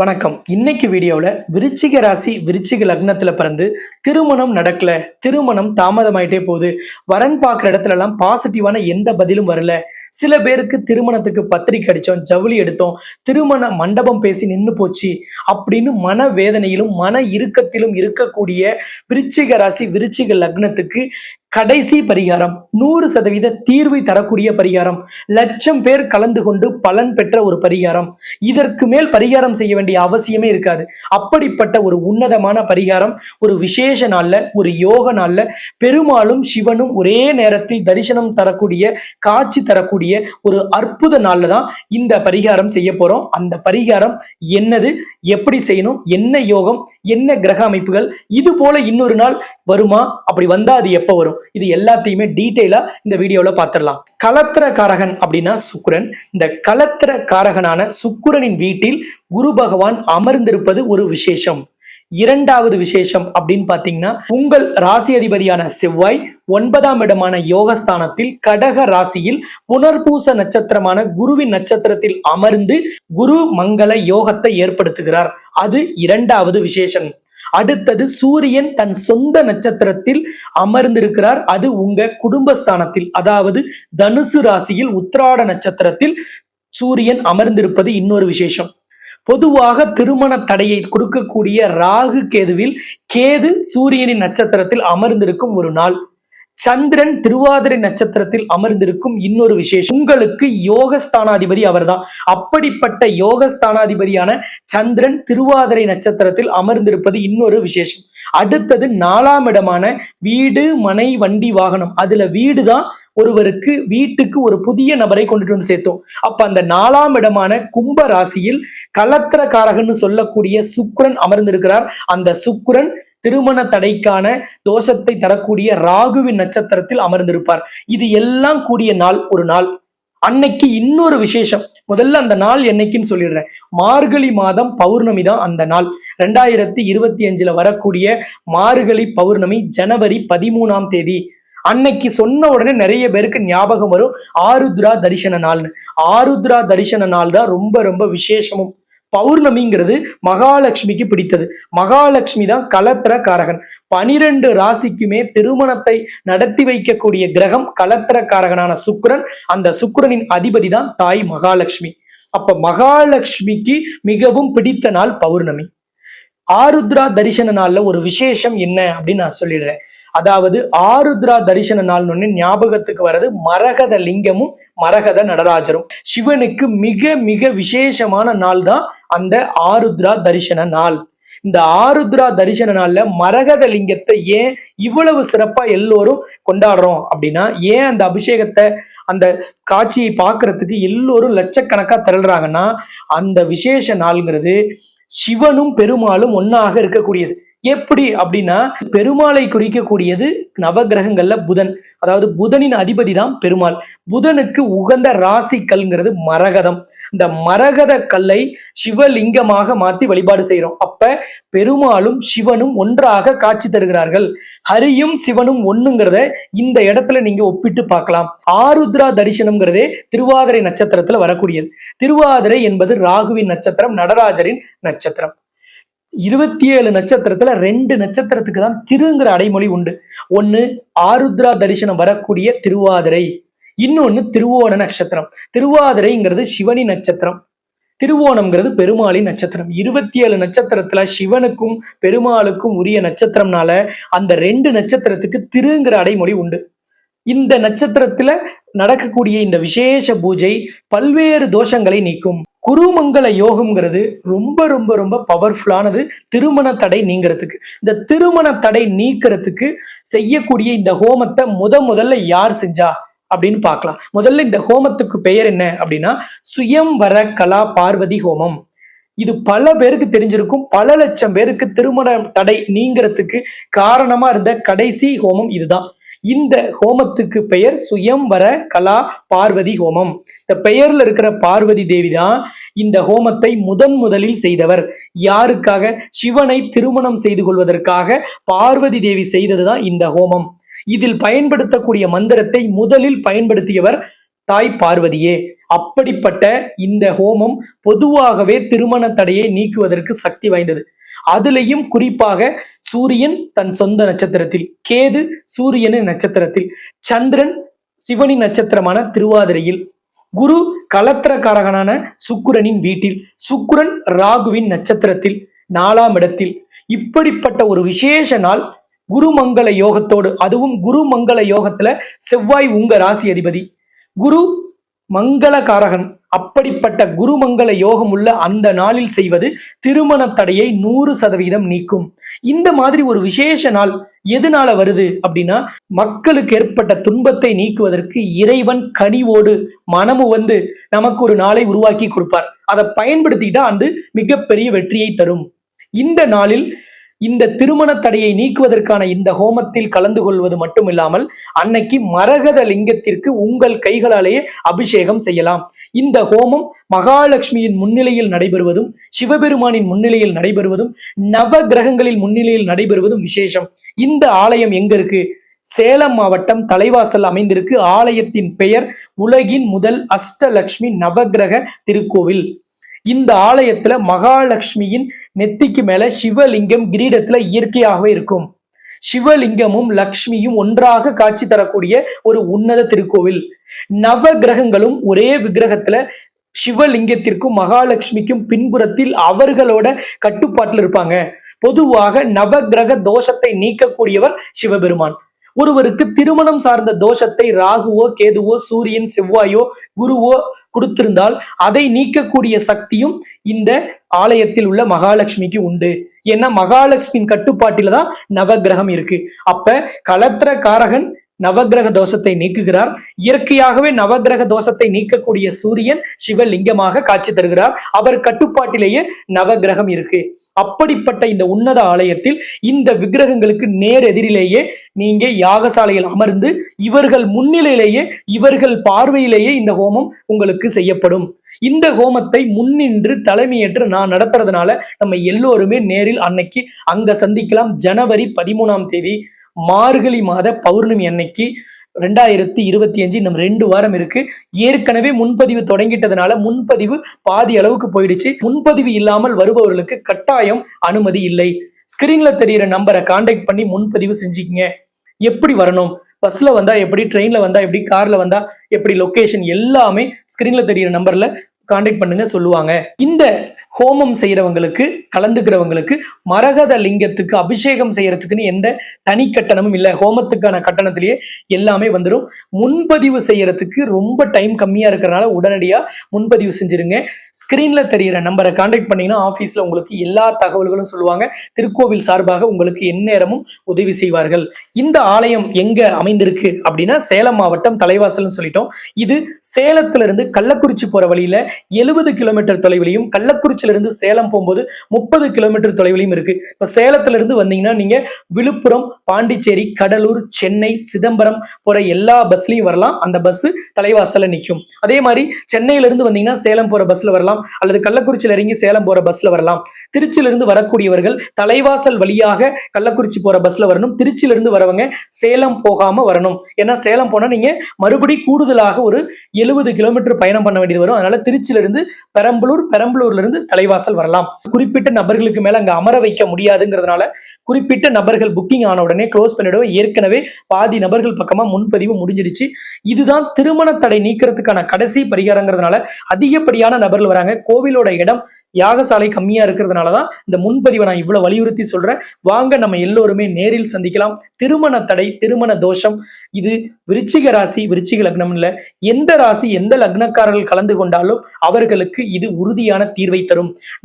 வணக்கம். இன்னைக்கு வீடியோவில் விருச்சிக ராசி விருச்சிக லக்னத்தில் பிறந்து திருமணம் நடக்கல திருமணம் தாமதமாயிட்டே போகுது. வரன் பார்க்குற இடத்துல எல்லாம் பாசிட்டிவான எந்த பதிலும் வரல. சில பேருக்கு திருமணத்துக்கு பத்திரிக்கை அடித்தோம் ஜவுளி எடுத்தோம் திருமண மண்டபம் பேசி நின்று போச்சு அப்படின்னு மன வேதனையிலும் மன இறுக்கத்திலும் இருக்கக்கூடிய விருச்சிக ராசி விருச்சிக லக்னத்துக்கு கடைசி பரிகாரம் நூறு சதவீத தீர்வை தரக்கூடிய பரிகாரம் லட்சம் பேர் கலந்து கொண்டு பலன் பெற்ற ஒரு பரிகாரம். இதற்கு மேல் பரிகாரம் செய்ய வேண்டிய அவசியமே இருக்காது. அப்படிப்பட்ட ஒரு உன்னதமான பரிகாரம் ஒரு விசேஷ நாள்ல ஒரு யோக நாள்ல பெருமாளும் சிவனும் ஒரே நேரத்தில் தரிசனம் தரக்கூடிய காட்சி தரக்கூடிய ஒரு அற்புத நாளில் தான் இந்த பரிகாரம் செய்ய போறோம். அந்த பரிகாரம் என்னது எப்படி செய்யணும் என்ன யோகம் என்ன கிரக அமைப்புகள் இது போல இன்னொரு நாள் வருமா? அப்படி வந்தா அது எப்போ வரும்? இது எல்லாத்தையுமே டீட்டெயிலா இந்த வீடியோல பார்த்துடலாம். கலத்திர காரகன் அப்படின்னா சுக்கிரன். இந்த கலத்திர காரகனான சுக்கிரனின் வீட்டில் குரு பகவான் அமர்ந்திருப்பது ஒரு விசேஷம். இரண்டாவது விசேஷம் அப்படின்னு பாத்தீங்கன்னா உங்கள் ராசி அதிபதியான செவ்வாய் ஒன்பதாம் இடமான யோகஸ்தானத்தில் கடக ராசியில் புனர்பூச நட்சத்திரமான குருவின் நட்சத்திரத்தில் அமர்ந்து குரு மங்கள யோகத்தை ஏற்படுத்துகிறார். அது இரண்டாவது விசேஷம். அடுத்தது சூரியன் தன் சொந்த நட்சத்திரத்தில் அமர்ந்திருக்கிறார். அது உங்க குடும்பஸ்தானத்தில் அதாவது தனுசு ராசியில் உத்திராட நட்சத்திரத்தில் சூரியன் அமர்ந்திருப்பது இன்னொரு விசேஷம். பொதுவாக திருமண தடையை கொடுக்கக்கூடிய ராகு கேதுவில் கேது சூரியனின் நட்சத்திரத்தில் அமர்ந்திருக்கும் ஒரு நாள். சந்திரன் திருவாதிரை நட்சத்திரத்தில் அமர்ந்திருக்கும் இன்னொரு விசேஷம். உங்களுக்கு யோகஸ்தானாதிபதி அவர்தான். அப்படிப்பட்ட யோகஸ்தானாதிபதியான சந்திரன் திருவாதிரை நட்சத்திரத்தில் அமர்ந்திருப்பது இன்னொரு விசேஷம். அடுத்தது நாலாம் இடமான வீடு மனை வண்டி வாகனம். அதுல வீடு தான் ஒருவருக்கு வீட்டுக்கு ஒரு புதிய நபரை கொண்டுட்டு வந்து சேர்த்தோம். அப்ப அந்த நாலாம் இடமான கும்ப ராசியில் கலத்திரக்காரகன்னு சொல்லக்கூடிய சுக்ரன் அமர்ந்திருக்கிறார். அந்த சுக்ரன் திருமண தடைக்கான தோஷத்தை தரக்கூடிய ராகுவின் நட்சத்திரத்தில் அமர்ந்திருப்பார். இது எல்லாம் கூடிய நாள் ஒரு நாள். அன்னைக்கு இன்னொரு விசேஷம். முதல்ல அந்த நாள் என்னைக்குன்னு சொல்லிடுறேன். மார்கழி மாதம் பௌர்ணமி தான் அந்த நாள். ரெண்டாயிரத்தி இருபத்தி அஞ்சுல வரக்கூடிய மார்கழி பௌர்ணமி ஜனவரி பதிமூணாம் தேதி. அன்னைக்கு சொன்ன உடனே நிறைய பேருக்கு ஞாபகம் வரும். ஆருத்ரா தரிசன நாள்னு. ஆருத்ரா தரிசன நாள் தான் ரொம்ப ரொம்ப விசேஷமும். பௌர்ணமிங்கிறது மகாலட்சுமிக்கு பிடித்தது. மகாலட்சுமி தான் கலத்திர காரகன் பனிரெண்டு ராசிக்குமே திருமணத்தை நடத்தி வைக்கக்கூடிய கிரகம் கலத்திர காரகனான சுக்கிரன். அந்த சுக்கரனின் அதிபதி தான் தாய் மகாலட்சுமி. அப்ப மகாலட்சுமிக்கு மிகவும் பிடித்த நாள் பௌர்ணமி. ஆருத்ரா தரிசன நாள்ல ஒரு விசேஷம் என்ன அப்படின்னு நான் சொல்லிடுறேன். அதாவது ஆருத்ரா தரிசன நாள்னு ஒன்று ஞாபகத்துக்கு வர்றது மரகத லிங்கமும் மரகத நடராஜரும். சிவனுக்கு மிக மிக விசேஷமான நாள் தான் அந்த ஆருத்ரா தரிசன நாள். இந்த ஆருத்ரா தரிசன நாள்ல மரகத லிங்கத்தை ஏன் இவ்வளவு சிறப்பா எல்லோரும் கொண்டாடுறோம் அப்படின்னா ஏன் அந்த அபிஷேகத்தை அந்த காட்சியை பார்க்கறதுக்கு எல்லோரும் லட்சக்கணக்கா திரள்றாங்கன்னா அந்த விசேஷ நாள்ங்கிறது சிவனும் பெருமாளும் ஒன்னாக இருக்கக்கூடியது. எப்படி அப்படின்னா பெருமாளை குறிக்கக்கூடியது நவகிரகங்கள்ல புதன். அதாவது புதனின் அதிபதி தான் பெருமாள். புதனுக்கு உகந்த ராசி கல்ங்கிறது மரகதம். இந்த மரகத கல்லை சிவலிங்கமாக மாத்தி வழிபாடு செய்யறோம் அப்ப பெருமாளும் சிவனும் ஒன்றாக காட்சி தருகிறார்கள். ஹரியும் சிவனும் ஒண்ணுங்கிறத இந்த இடத்துல நீங்க ஒப்பிட்டு பார்க்கலாம். ஆருத்ரா தரிசனம்ங்கிறதே திருவாதிரை நட்சத்திரத்துல வரக்கூடியது. திருவாதிரை என்பது ராகுவின் நட்சத்திரம் நடராஜரின் நட்சத்திரம். இருபத்தி ஏழு நட்சத்திரத்துல ரெண்டு நட்சத்திரத்துக்கு தான் திருங்கிற அடைமொழி உண்டு. ஒன்னு ஆருத்ரா தரிசனம் வரக்கூடிய திருவாதிரை. இன்னொன்னு திருவோண நட்சத்திரம். திருவாதிரைங்கிறது சிவனி நட்சத்திரம். திருவோணம்ங்கிறது பெருமாளின் நட்சத்திரம். இருபத்தி ஏழு நட்சத்திரத்துல சிவனுக்கும் பெருமாளுக்கும் உரிய நட்சத்திரம்னால அந்த ரெண்டு நட்சத்திரத்துக்கு திருங்கிற அடைமொழி உண்டு. இந்த நட்சத்திரத்துல நடக்கக்கூடிய இந்த விசேஷ பூஜை பல்வேறு தோஷங்களை நீக்கும். குருமங்கல யோகம்ங்கிறது ரொம்ப ரொம்ப ரொம்ப பவர்ஃபுல்லானது திருமண தடை நீங்கிறதுக்கு. இந்த திருமண தடை நீக்கிறதுக்கு செய்யக்கூடிய இந்த ஹோமத்தை முத முதல்ல யார் செஞ்சா அப்படின்னு பார்க்கலாம். முதல்ல இந்த ஹோமத்துக்கு பெயர் என்ன அப்படின்னா சுயம்வர கலா பார்வதி ஹோமம். இது பல பேருக்கு தெரிஞ்சிருக்கும். பல லட்சம் பேருக்கு திருமண தடை நீங்கிறதுக்கு காரணமா இருந்த கடைசி ஹோமம் இதுதான். இந்த ஹோமத்துக்கு பெயர் சுயம்வர கலா பார்வதி ஹோமம். இந்த பெயர்ல இருக்கிற பார்வதி தேவி தான் இந்த ஹோமத்தை முதன் முதலில் செய்தவர். யாருக்காக? சிவனை திருமணம் செய்து கொள்வதற்காக பார்வதி தேவி செய்ததுதான் இந்த ஹோமம். இதில் பயன்படுத்தக்கூடிய மந்திரத்தை முதலில் பயன்படுத்தியவர் தாய் பார்வதியே. அப்படிப்பட்ட இந்த ஹோமம் பொதுவாகவே திருமண தடையை நீக்குவதற்கு சக்தி வாய்ந்தது. அதுலேயும் குறிப்பாக சூரியன் தன் சொந்த நட்சத்திரத்தில் கேது சூரியனின் நட்சத்திரத்தில் சந்திரன் சிவனின் நட்சத்திரமான திருவாதிரையில் குரு கலத்திரக்காரகனான சுக்குரனின் வீட்டில் சுக்குரன் ராகுவின் நட்சத்திரத்தில் நாலாம் இடத்தில். இப்படிப்பட்ட ஒரு விசேஷ நாள் குருமங்கள யோகத்தோடு அதுவும் குருமங்கள யோகத்துல செவ்வாய் உங்க ராசி அதிபதி. குரு மங்களகாரகன். அப்படிப்பட்ட குருமங்கள யோகம் உள்ள அந்த நாளில் செய்வது திருமண தடையை நூறு சதவீதம் நீக்கும். இந்த மாதிரி ஒரு விசேஷ நாள் எதுனால வருது அப்படின்னா மக்களுக்கு ஏற்பட்ட துன்பத்தை நீக்குவதற்கு இறைவன் கனிவோடு மனமு வந்து நமக்கு ஒரு நாளை உருவாக்கி கொடுப்பார். அதை பயன்படுத்திட்டா அது மிகப்பெரிய வெற்றியை தரும். இந்த நாளில் இந்த திருமண தடையை நீக்குவதற்கான இந்த ஹோமத்தில் கலந்து கொள்வது மட்டுமில்லாமல் அன்னைக்கு மரகத லிங்கத்திற்கு உங்கள் கைகளாலேயே அபிஷேகம் செய்யலாம். இந்த ஹோமம் மகாலட்சுமியின் முன்னிலையில் நடைபெறுவதும் சிவபெருமானின் முன்னிலையில் நடைபெறுவதும் நவ கிரகங்களில் முன்னிலையில் நடைபெறுவதும் விசேஷம். இந்த ஆலயம் எங்க இருக்கு? சேலம் மாவட்டம் தலைவாசல் அமைந்திருக்கு. ஆலயத்தின் பெயர் உலகின் முதல் அஷ்டலக்ஷ்மி நவகிரக திருக்கோவில். இந்த ஆலயத்துல மகாலட்சுமியின் நெத்திக்கு மேல சிவலிங்கம் கிரீடத்துல இயற்கையாகவே இருக்கும். சிவலிங்கமும் லக்ஷ்மியும் ஒன்றாக காட்சி தரக்கூடிய ஒரு உன்னத திருக்கோவில். நவ கிரகங்களும் ஒரே விக்கிரகத்துல சிவலிங்கத்திற்கும் மகாலட்சுமிக்கும் பின்புறத்தில் அவர்களோட கட்டுப்பாட்டில் இருப்பாங்க. பொதுவாக நவ கிரக தோஷத்தை நீக்கக்கூடியவர் சிவபெருமான். ஒருவருக்கு திருமணம் சார்ந்த தோஷத்தை ராகுவோ கேதுவோ சூரியன் செவ்வாயோ குருவோ கொடுத்திருந்தால் அதை நீக்கக்கூடிய சக்தியும் இந்த ஆலயத்தில் உள்ள மகாலட்சுமிக்கு உண்டு. ஏன்னா மகாலட்சுமியின் கட்டுப்பாட்டில தான் நவகிரகம் இருக்கு. அப்ப கலத்திர காரகன் நவகிரக தோஷத்தை நீக்குகிறார். இயற்கையாகவே நவகிரக தோஷத்தை நீக்கக்கூடிய சூரியன் சிவலிங்கமாக காட்சி தருகிறார். அவர் கட்டுப்பாட்டிலேயே நவகிரகம் இருக்கு. அப்படிப்பட்ட இந்த உன்னத ஆலயத்தில் இந்த விக்கிரகங்களுக்கு நேர் எதிரிலேயே நீங்க யாகசாலையில் அமர்ந்து இவர்கள் முன்னிலையிலேயே இவர்கள் பார்வையிலேயே இந்த ஹோமம் உங்களுக்கு செய்யப்படும். இந்த ஹோமத்தை முன்னின்று தலைமையேற்று நான் நடத்துறதுனால நம்ம எல்லோருமே நேரில் அன்னைக்கு அங்க சந்திக்கலாம். ஜனவரி பதிமூணாம் தேதி மார்கழி மாத பௌர்ணமி அன்னைக்கு ரெண்டாயிரத்தி இருபத்தி அஞ்சு இன்னும் ரெண்டு வாரம் இருக்கு. ஏற்கனவே முன்பதிவு தொடங்கிட்டதுனால முன்பதிவு பாதி அளவுக்கு போயிடுச்சு. முன்பதிவு இல்லாமல் வருபவர்களுக்கு கட்டாயம் அனுமதி இல்லை. ஸ்கிரீன்ல தெரியிற நம்பரை காண்டாக்ட் பண்ணி முன்பதிவு செஞ்சுக்கங்க. எப்படி வரணும்? பஸ்ல வந்தா எப்படி? ட்ரெயின்ல வந்தா எப்படி? கார்ல வந்தா எப்படி? லொகேஷன் எல்லாமே ஸ்கிரீன்ல தெரியிற நம்பர்ல காண்டாக்ட் பண்ணுங்க சொல்லுவாங்க. இந்த ஹோமம் செய்யறவங்களுக்கு கலந்துக்கிறவங்களுக்கு மரகத லிங்கத்துக்கு அபிஷேகம் செய்யறதுக்குன்னு எந்த தனி கட்டணமும் இல்லை. ஹோமத்துக்கான கட்டணத்திலேயே எல்லாமே வந்துடும் முன்பதிவு செய்யறதுக்கு ரொம்ப டைம் கம்மியா இருக்கிறனால உடனடியா முன்பதிவு செஞ்சிருங்க. ஸ்கிரீன்ல தெரியிற நம்பரை காண்டாக்ட் பண்ணிங்கன்னா ஆஃபீஸில் உங்களுக்கு எல்லா தகவல்களும் சொல்லுவாங்க. திருக்கோவில் சார்பாக உங்களுக்கு எந்நேரமும் உதவி செய்வார்கள். இந்த ஆலயம் எங்க அமைந்திருக்கு அப்படின்னா சேலம் மாவட்டம் தலைவாசல்னு சொல்லிட்டோம். இது சேலத்துல இருந்து கள்ளக்குறிச்சி போற வழியில எழுபது கிலோமீட்டர் தொலைவிலையும் கள்ளக்குறிச்சி இருந்து சேலம் போகும்போது முப்பது கிலோமீட்டர் தொலைவிலையும் இருக்கு. இப்ப சேலத்திலிருந்து வந்தீங்கன்னா நீங்க விழுப்புரம் பாண்டிச்சேரி கடலூர் சென்னை சிதம்பரம் போற எல்லா பஸ்லையும் வரலாம். அந்த பஸ் தலைவாசல நிற்கும் அதே மாதிரி சென்னையில இருந்து வந்தீங்கன்னா சேலம் போற பஸ்ல வரலாம். அல்லது கள்ளக்குறிச்சியில இறங்கி சேலம் போற பஸ்ல வரலாம். திருச்சியிலிருந்து வரக்கூடியவர்கள் தலைவாசல் வழியாக கள்ளக்குறிச்சி போற பஸ்ல வரணும். திருச்சியிலிருந்து வரவங்க சேலம் போகாம வரணும். ஏன்னா சேலம் போனா நீங்க மறுபடி கூடுதலாக ஒரு எழுபது கிலோமீட்டர் பயணம் பண்ண வேண்டியது வரும். அதனால திருச்சியிலிருந்து பெரம்பலூர் பெரம்பலூர்ல இருந்து தலைவாசல் வரலாம். குறிப்பிட்ட நபர்களுக்கு மேல அங்க அமர வைக்க முடியாதுங்கிறதுனால குறிப்பிட்ட நபர்கள் புக்கிங் ஆன உடனே க்ளோஸ் பண்ணிடுவோம் ஏற்கனவே பாதி நபர்கள் பக்கமா முன்பதிவு முடிஞ்சிடுச்சு. இதுதான் திருமண தடை நீக்கிறதுக்கான கடைசி பரிகாரங்கிறதுனால அதிகப்படியான நபர்கள் வராங்க. கோவிலோட இடம் யாகசாலை கம்மியா இருக்கிறதுனால தான் இந்த முன்பதிவை நான் இவ்வளவு வலியுறுத்தி சொல்றேன். வாங்க நம்ம எல்லோருமே நேரில் சந்திக்கலாம். திருமண தடை திருமண தோஷம் இது விருச்சிக ராசி விருச்சிக லக்னம் இல்ல எந்த ராசி எந்த லக்னக்காரர்கள் கலந்து கொண்டாலும் அவர்களுக்கு இது உறுதியான தீர்வை தரும்.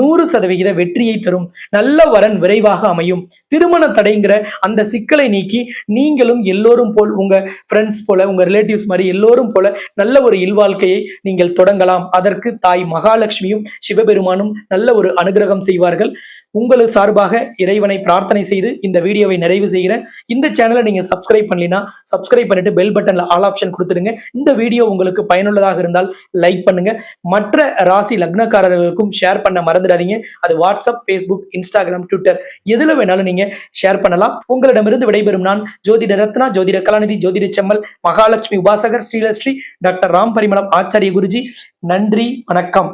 நூறு சதவிகித வெற்றியை தரும். நல்ல வரன் விரைவாக அமையும். திருமண தடைங்கிற அந்த சிக்கலை நீக்கி நீங்களும் எல்லோரும் போல் உங்க ஃப்ரெண்ட்ஸ் போல உங்க ரிலேட்டிவ்ஸ் மாதிரி எல்லோரும் போல நல்ல ஒரு இல்வாழ்க்கையை நீங்கள் தொடங்கலாம். அதற்கு தாய் மகாலட்சுமியும் சிவபெருமானும் நல்ல ஒரு அனுகிரகம் செய்வார்கள். உங்களுக்கு சார்பாக இறைவனை பிரார்த்தனை செய்து இந்த வீடியோவை நிறைவு செய்கிறேன். இந்த சேனலை நீங்கள் சப்ஸ்கிரைப் பண்ணலைன்னா சப்ஸ்கிரைப் பண்ணிட்டு பெல் பட்டனில் ஆல் ஆப்ஷன் கொடுத்துடுங்க. இந்த வீடியோ உங்களுக்கு பயனுள்ளதாக இருந்தால் லைக் பண்ணுங்க. மற்ற ராசி லக்னக்காரர்களுக்கும் ஷேர் பண்ண மறந்துடாதீங்க. அது வாட்ஸ்அப் ஃபேஸ்புக் இன்ஸ்டாகிராம் ட்விட்டர் எதில் வேணாலும் நீங்க ஷேர் பண்ணலாம். உங்களிடமிருந்து விடைபெறும் நான் ஜோதிட ரத்னா ஜோதிட கலாநிதி ஜோதிட செம்மல் மகாலட்சுமி உபாசகர் ஸ்ரீலஸ்ரீ டாக்டர் ராம் பரிமளம் ஆச்சாரிய குருஜி. நன்றி வணக்கம்.